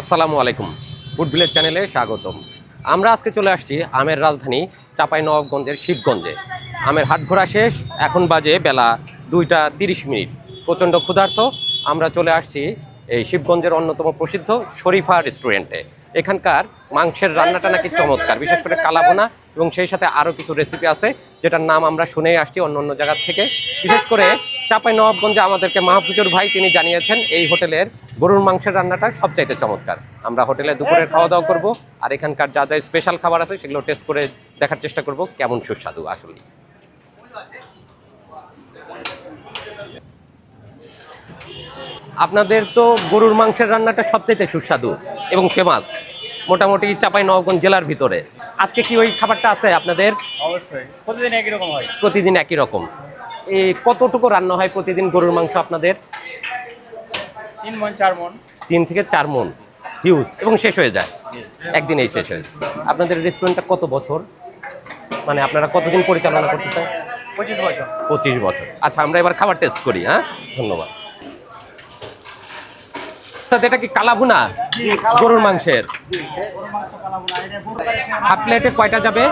আসসালামু আলাইকুম। Food village চ্যানেলে স্বাগতম। আমরা আজকে চলে আসছি আমের রাজধানী নবাবগঞ্জের শিবগঞ্জে। আমের হাট ঘোরা শেষ, এখন বাজে বেলা দুইটা তিরিশ মিনিট। প্রচণ্ড ক্ষুধার্ত, আমরা চলে আসছি এই শিবগঞ্জের অন্যতম প্রসিদ্ধ শরীফা রেস্টুরেন্টে। এখানকার মাংসের রান্নাটা নাকি চমৎকার, বিশেষ করে কালাবোনা এবং সেই সাথে আরও কিছু রেসিপি আছে, যেটার নাম আমরা শুনেই আসছি অন্য অন্য জায়গার থেকে। বিশেষ করে চাপাই নবাবগঞ্জে আমাদেরকে মাহফুজুর ভাই তিনি জানিয়েছেন, এই হোটেলের গরুর মাংসের রান্নাটা সবচাইতে চমৎকার। আমরা হোটেলে দুপুরে খাওয়া দাওয়া করব, আর এখানকার যা যা স্পেশাল খাবার আছে সেগুলো টেস্ট করে দেখার চেষ্টা করব, কেমন সুস্বাদু আসলে। আপনাদের তো গরুর মাংসের রান্নাটা সবচাইতে সুস্বাদু এবং ফেমাস মোটামুটি চাপাই নবাবগঞ্জ জেলার ভিতরে। আজকে কি ওই খাবারটা আছে আপনাদের? অবশ্যই। প্রতিদিন একই রকম হয়। প্রতিদিন একই রকম। এই কতটুকু রান্না হয় প্রতিদিন গরুর মাংস আপনাদের? তিন মন চার মন। তিন থেকে চার মন। হিউজ এবং শেষ হয়ে যায়? একদিনেই শেষ হয়ে যায়। আপনাদের রেস্টুরেন্টটা কত বছর? মানে আপনারা কতদিন পরিচালনা করতেছেন পঁচিশ বছর। পঁচিশ বছর। আচ্ছা আমরা এবার খাবার টেস্ট করি হ্যাঁ? ধন্যবাদ। আচ্ছা, এটা কি কালাভুনা গরুর মাংসের। হাফ প্লেটে কয়টা যাবে?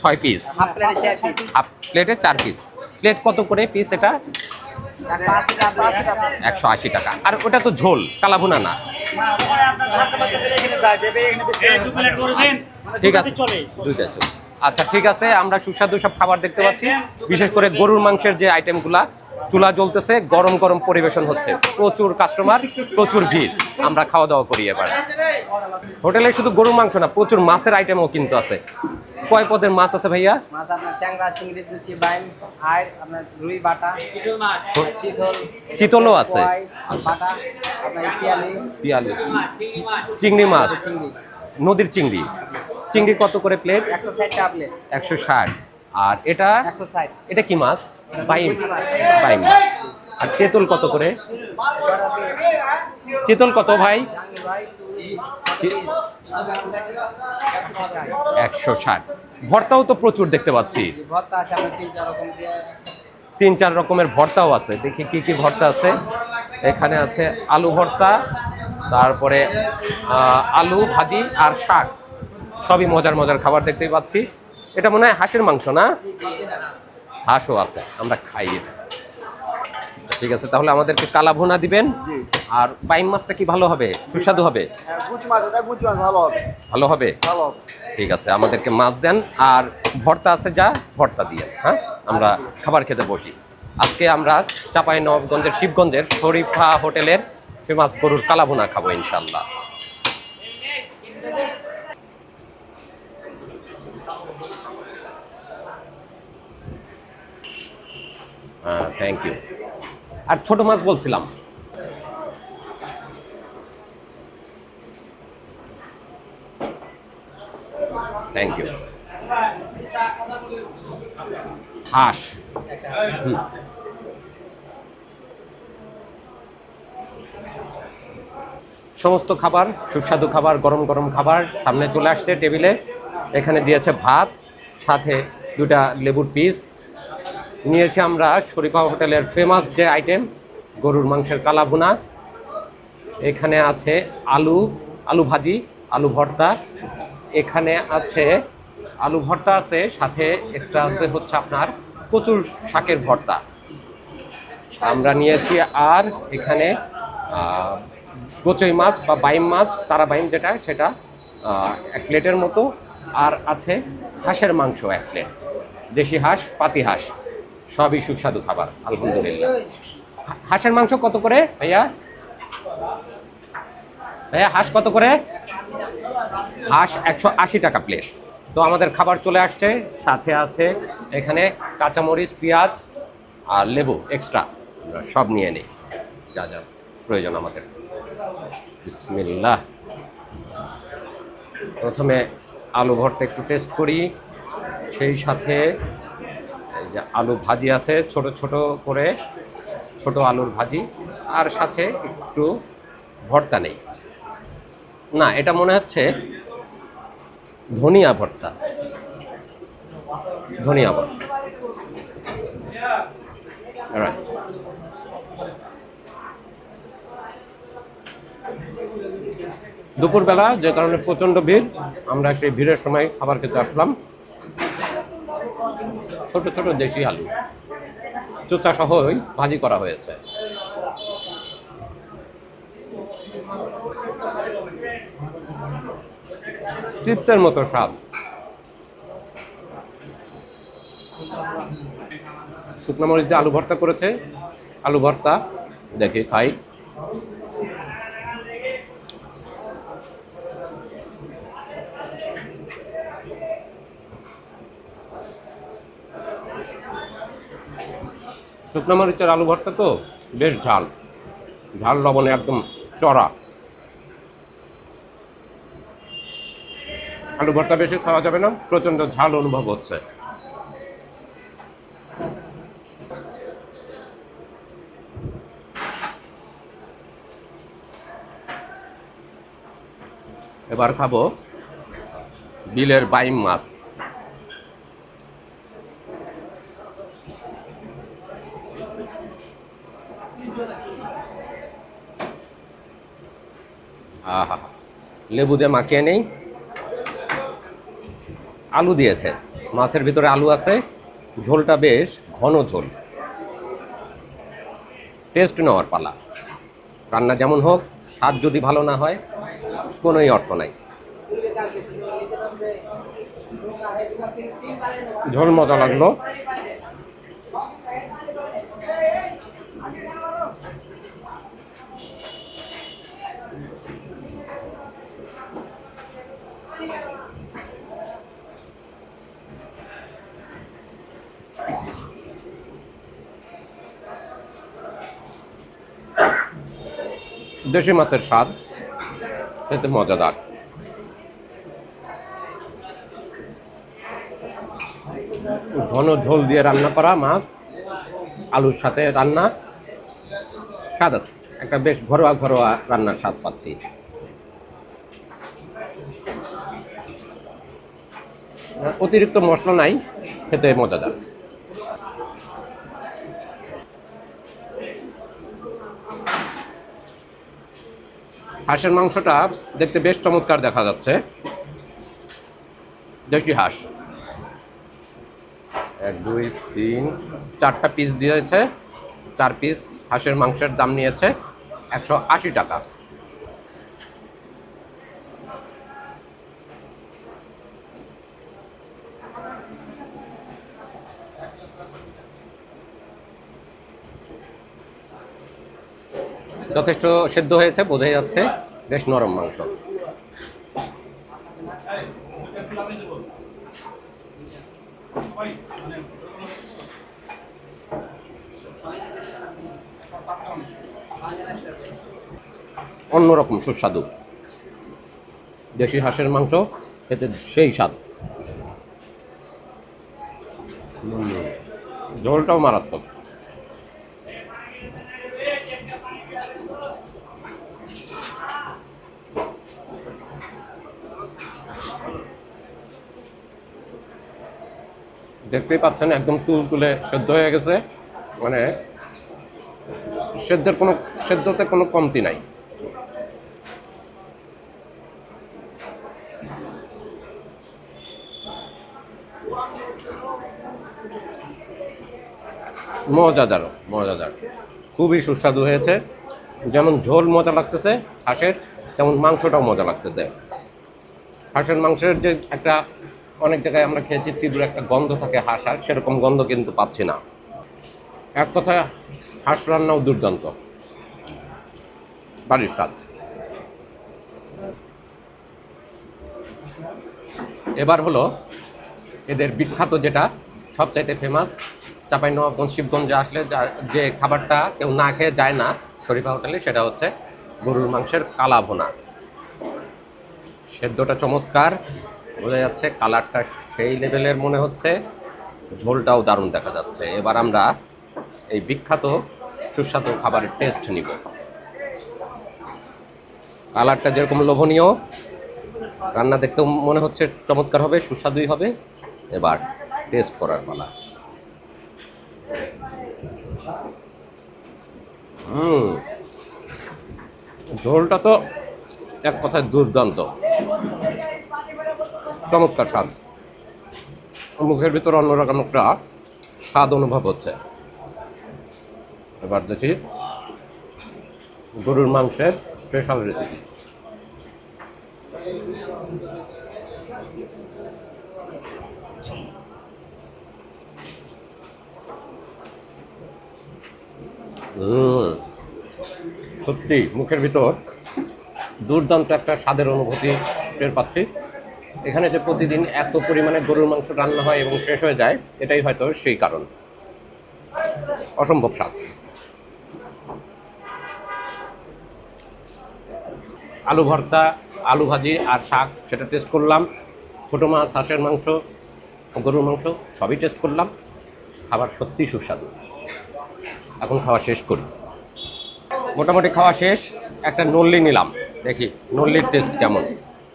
ছয় পিস। হাফ প্লেটে চার পিস। প্লেটে চার পিস। প্লেট কত করে পিস এটা? একশো আশি টাকা একশো আশি টাকা। আর ওটা তো ঝোল কালাভুনা না। ঠিক আছে। দুইটা চল। আচ্ছা ঠিক আছে আমরা সুস্বাদু সব খাবার দেখতে পাচ্ছি। বিশেষ করে গরুর মাংসের যে আইটেমগুলা চুলা জ্বলতেছে গরম গরম পরিবেশন হচ্ছে। প্রচুর কাস্টমার প্রচুর ভিড়। আমরা খাওয়া দাওয়া করি এবার। হোটেলে শুধু গরুর মাংস না প্রচুর মাছের আইটেমও কিন্তু আছে। কয় পদের মাছ আছে ভাইয়া? চিতলও আছে। পিয়ালি। চিংড়ি মাছ। নদীর চিংড়ি। চিংড়ি কত করে প্লেট একশো ষাট প্লেট একশো ষাট। আর এটা? একশো ষাট। এটা কি মাছ? বাইম বাইম আর চেতল কত করে? চেতল কত ভাই? একশো ষাট। ভর্তাও তো প্রচুর দেখতে পাচ্ছি। তিন চার রকমের ভর্তাও আছে। দেখি কি কি ভর্তা আছে। এখানে আছে আলু ভর্তা, তারপরে আলু ভাজি আর শাক। সবই মজার মজার খাবার দেখতেই পাচ্ছি। এটা মনে হয় হাঁসের মাংস না? হাঁসও আছে আমরা খাই। এটা। ঠিক আছে তাহলে আমাদেরকে কালা ভুনা দিবেন আর বাইম মাছটা কি ভালো হবে? সুস্বাদু হবে? ভালো হবে। ভালো হবে? ঠিক আছে আমাদেরকে মাছ দেন আর ভর্তা আছে যা ভর্তা দিয়ে হ্যাঁ? আমরা খাবার খেতে বসি। আজকে আমরা চাপাই নবগঞ্জের শিবগঞ্জের শরীফা হোটেলের ফেমাস গরুর কালা কালাভুনা খাব ইনশাল্লাহ হ্যাঁ থ্যাংক ইউ আর ছোট মাছ বলছিলাম। থ্যাংক ইউ হাঁস। হুম। সমস্ত খাবার, সুস্বাদু খাবার, গরম গরম খাবার সামনে চলে আসছে টেবিলে। এখানে দিয়েছে ভাত, সাথে দুটা লেবুর পিস। নিয়েছি আমরা শরীফা হোটেলের ফেমাস যে আইটেম গরুর মাংসের কালাভুনা। এখানে আছে আলু আলু ভাজি, আলু ভর্তা। এখানে আছে, আলু ভর্তা আছে, সাথে এক্সট্রা আছে হচ্ছে আপনার কচুর শাকের ভর্তা। আমরা নিয়েছি আর এখানে গোচই মাছ বা বাইম মাছ, তারা বাইম যেটা, সেটা এক প্লেটের মতো। আর আছে হাঁসের মাংস এক প্লেট দেশি হাঁস, পাতি হাঁস। সবই সুস্বাদু খাবার, আলহামদুলিল্লাহ। হাঁসের মাংস কত করে? ভাইয়া? ভাইয়া, হাঁস কত করে? হাঁস একশো আশি টাকা প্লেট তো আমাদের খাবার চলে আসছে, সাথে আছে এখানে কাঁচামরিচ, পেঁয়াজ আর লেবু এক্সট্রা সব নিয়ে নেই, যা যা প্রয়োজন আমাদের। বিসমিল্লাহ। প্রথমে আলু ভর্তা একটু টেস্ট করি, সেই সাথে এই যে আলু ভাজি আছে, ছোট ছোট করে, ছোট আলুর ভাজি। আর সাথে একটু ভর্তা নেই। না, এটা মনে হচ্ছে ধনিয়া ভর্তা। ধনিয়া ভর্তা. দুপুরবেলা যে কারণে প্রচণ্ড ভিড়, আমরা সেই ভিড়ের সময় খাবার খেতে আসলাম। ছোট ছোট দেশি আলু। চুচা সহই ভাজি করা হয়েছে। চিপসের মতো স্বাদ। শুকনো মরিচ দিয়ে আলু ভর্তা করেছে। আলু ভর্তা দেখি খাই। শুকনো মরিচের আলু ভর্তা তো, বেশ ঝাল। ঝাল লবণে একদম চড়া। আলু ভর্তা বেশি খাওয়া যাবে না, প্রচণ্ড ঝাল অনুভব হচ্ছে। এবার খাব বিলের বাইম মাছ। আহা। লেবু দিয়ে মাখিয়ে নেই। আলু দিয়েছে। মাছের ভিতরে আলু আছে। ঝোলটা বেশ ঘন ঝোল। টেস্ট নেওয়ার পালা। রান্না যেমন হোক, স্বাদ যদি ভালো না হয়, কোনোই অর্থ নাই। ঝোল মজা লাগল। দেশি মাছের স্বাদ খেতে মজাদার। ঘন ঝোল দিয়ে রান্না করা মাছ, আলুর সাথে রান্না, স্বাদ আছে। একটা বেশ ঘরোয়া ঘরোয়া রান্নার স্বাদ পাচ্ছি। অতিরিক্ত মশলা নাই, খেতে মজাদার। হাঁসের মাংসটা দেখতে বেশ চমৎকার দেখা যাচ্ছে। দেশি হাঁস। এক, দুই, তিন, চারটা পিস দিয়েছে। চার পিস হাঁসের মাংসের দাম নিয়েছে একশো আশি টাকা। যথেষ্ট সেদ্ধ হয়েছে, বোঝাই যাচ্ছে বেশ নরম মাংস। অন্যরকম সুস্বাদু। দেশি হাঁসের মাংস খেতে সেই স্বাদ। ঝোলটাও মারাত্মক। দেখতেই পাচ্ছেন, একদম তুল তুলে সেদ্ধ হয়ে গেছে। মানে সেদ্ধের কোনো, সেদ্ধতে কোনো কমতি নাই। মজাদার মজাদার। খুবই সুস্বাদু হয়েছে। যেমন ঝোল মজা লাগতেছে, হাঁসের, তেমন মাংসটাও মজা লাগতেছে। হাঁসের মাংসের যে একটা অনেক জায়গায় আমরা খেয়েছি, তীব্র একটা গন্ধ থাকে হাঁস, আর সেরকম গন্ধ কিন্তু পাচ্ছি না। এক কথায় হাঁস রান্নাও দুর্দান্ত। বাড়ির স্বাদ। এবার হলো এদের বিখ্যাত যেটা, সবচাইতে ফেমাস চাপাই নবাবগঞ্জ শিবগঞ্জে আসলে যে খাবারটা কেউ না খেয়ে যায় না শরীফা হোটেলে, সেটা হচ্ছে গরুর মাংসের কালা ভোনা। সেদ্ধটা চমৎকার। বোঝা যাচ্ছে কালারটা সেই লেভেলের মনে হচ্ছে। ঝোলটাও দারুণ দেখা যাচ্ছে। এবার আমরা এই বিখ্যাত, সুস্বাদু খাবারের টেস্ট নিব। কালারটা যেরকম লোভনীয়, রান্না দেখতেও মনে হচ্ছে চমৎকার হবে, সুস্বাদুই হবে। এবার টেস্ট করার পালা। হুম, ঝোলটা তো এক কথায় দুর্দান্ত। চমৎকার স্বাদ। মুখের ভিতর অন্যরকম একটা স্বাদ অনুভব হচ্ছে। এবার দেখি গরুর মাংসের স্পেশাল রেসিপি সত্যি মুখের ভিতর দুর্দান্ত একটা স্বাদের অনুভূতি টের পাচ্ছি। এখানে যে প্রতিদিন এত পরিমাণে গরুর মাংস রান্না হয় এবং শেষ হয়ে যায়, এটাই হয়তো সেই কারণ। অসম্ভব স্বাদ। আলু ভর্তা, আলু ভাজি আর শাক, সেটা টেস্ট করলাম। ছোটো মাছ, হাঁসের মাংস, গরুর মাংস, সবই টেস্ট করলাম। খাবার সত্যি সুস্বাদু। এখন খাওয়া শেষ করি। মোটামুটি খাওয়া শেষ। একটা নল্লি নিলাম। দেখি, নল্লির টেস্ট কেমন?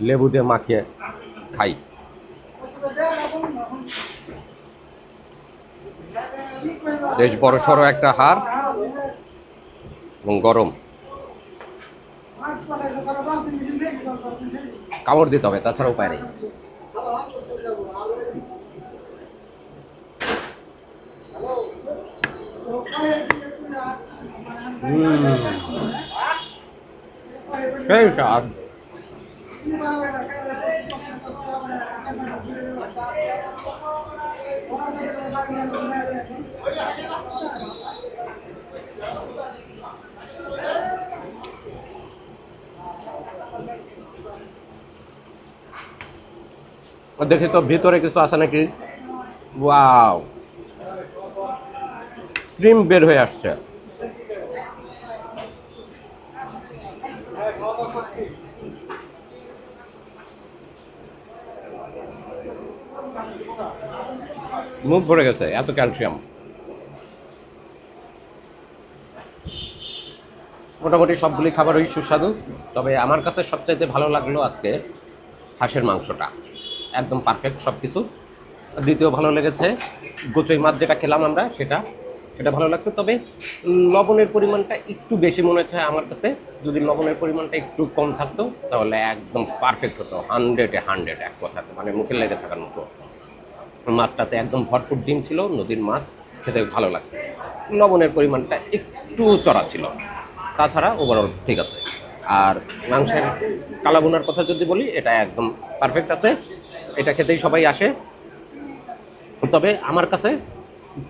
লেবু দিয়ে মাখিয়ে খাই। বেশ বড় সড়ো একটা হার এবং গরম। কামড় দিতে হবে, তাছাড়া উপায় নেই। সেই স্বাদ দেখি তো ভিতরে কিছু আছে নাকি ওয়াও ক্রিম বের হয়ে আসছে মুখ ভরে গেছে, এত ক্যালসিয়াম মোটামুটি সবগুলি খাবারই সুস্বাদু, তবে আমার কাছে সবচাইতে ভালো লাগল আজকে হাঁসের মাংসটা। একদম পারফেক্ট সব কিছু দ্বিতীয় ভালো লেগেছে, গোচই মাছ যেটা খেলাম আমরা, সেটা সেটা ভালো লাগছে। তবে লবণের পরিমাণটা একটু বেশি মনে হচ্ছে আমার কাছে। যদি লবণের পরিমাণটা একটু কম থাকতো, তাহলে একদম পারফেক্ট হতো। হান্ড্রেডে হান্ড্রেড এক কথা মানে মুখে লেগে থাকার মতো। মাছটাতে একদম ভরপুর ডিম ছিল, নদীর মাছ, খেতে ভালো লাগছে। লবণের পরিমাণটা একটু চড়া ছিল। তাছাড়া ওভারঅল ঠিক আছে। আর মাংসের কালাবুনার কথা যদি বলি, এটা একদম পারফেক্ট আছে। এটা খেতেই সবাই আসে। তবে আমার কাছে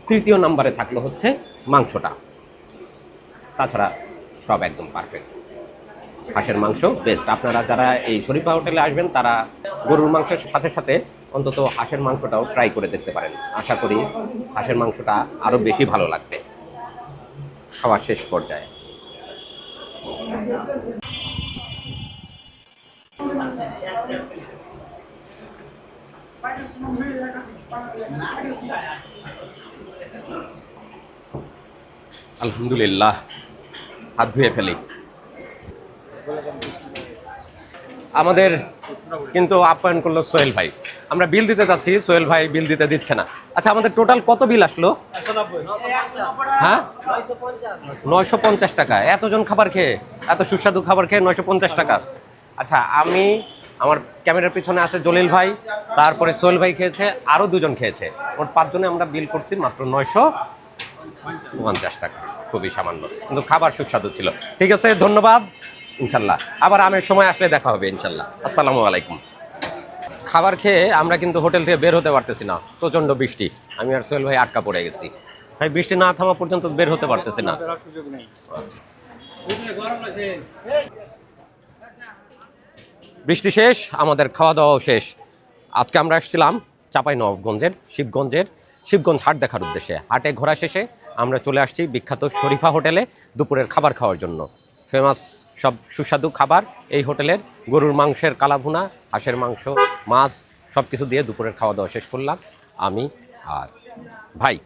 তৃতীয় নাম্বারে থাকল হচ্ছে মাংসটা। তাছাড়া সব একদম পারফেক্ট হাঁসের মাংস বেস্ট আপনারা যারা এই শরীফা হোটেলে আসবেন, তারা গরুর মাংসের সাথে সাথে অন্তত হাঁসের মাংসটাও ট্রাই করে দেখতে পারেন। আশা করি হাঁসের মাংসটা আরও বেশি ভালো লাগবে। খাওয়ার শেষ পর্যায়ে। আলহামদুলিল্লাহ, হাত ধুয়ে ফেলি। আমাদের কিন্তু আপ্যায়ন করল সোহেল ভাই। আমরা বিল দিতে চাচ্ছি, সোহেল ভাই বিল দিতে দিচ্ছে না। আচ্ছা আমাদের টোটাল কত বিল আসলো? হ্যাঁ? নয়শো পঞ্চাশ টাকা। এতজন খাবার খেয়ে, এত সুস্বাদু খাবার খেয়ে নয়শো পঞ্চাশ টাকা। আচ্ছা আমি, আমার ক্যামেরার পিছনে আছে জলিল ভাই, তারপরে সোহেল ভাই খেয়েছে আরও দুজন খেয়েছে। মোট পাঁচজনে আমরা বিল করছি মাত্র নয়শো পঞ্চাশ টাকা, খুবই সামান্য। কিন্তু খাবার সুস্বাদু ছিল। ঠিক আছে, ধন্যবাদ, ইনশাল্লাহ। আবার আমের সময় আসলে দেখা হবে, ইনশাল্লাহ। আসসালামু আলাইকুম। খাবার খেয়ে আমরা কিন্তু হোটেল থেকে বের হতে পারতেছি না। প্রচণ্ড বৃষ্টি। আমি আর সোহেল ভাই আটকা পড়ে গেছি। ভাই, বৃষ্টি না থামা পর্যন্ত বের হতে পারতেছি না। বৃষ্টি শেষ, আমাদের খাওয়া দাওয়াও শেষ। আজকে আমরা এসেছিলাম চাপাই নবাবগঞ্জের শিবগঞ্জের, শিবগঞ্জ হাট দেখার উদ্দেশ্যে। হাটে ঘোরা শেষে আমরা চলে আসছি বিখ্যাত শরীফা হোটেলে দুপুরের খাবার খাওয়ার জন্য। ফেমাস সব সুস্বাদু খাবার এই হোটেলের গরুর মাংসের কালাভুনা হাঁসের মাংস, মাছ সব কিছু দিয়ে দুপুরের খাওয়া দাওয়া শেষ করলাম। আমি আর ভাই,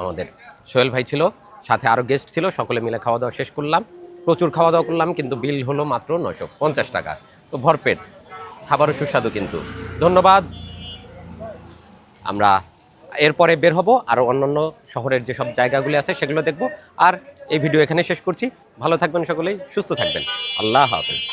আমাদের সোহেল ভাই ছিল, সাথে আরও গেস্ট ছিল, সকলে মিলে খাওয়া দাওয়া শেষ করলাম। প্রচুর খাওয়া দাওয়া করলাম, কিন্তু বিল হলো মাত্র নশো পঞ্চাশ টাকা। তো ভরপেট, খাবারও সুস্বাদু কিন্তু। ধন্যবাদ। আমরা এরপরে বের হব আরও অন্যান্য শহরের যেসব জায়গাগুলি আছে সেগুলো দেখব। আর এই ভিডিও এখানে শেষ করছি। ভালো থাকবেন সকলেই, সুস্থ থাকবেন। আল্লাহ হাফেজ।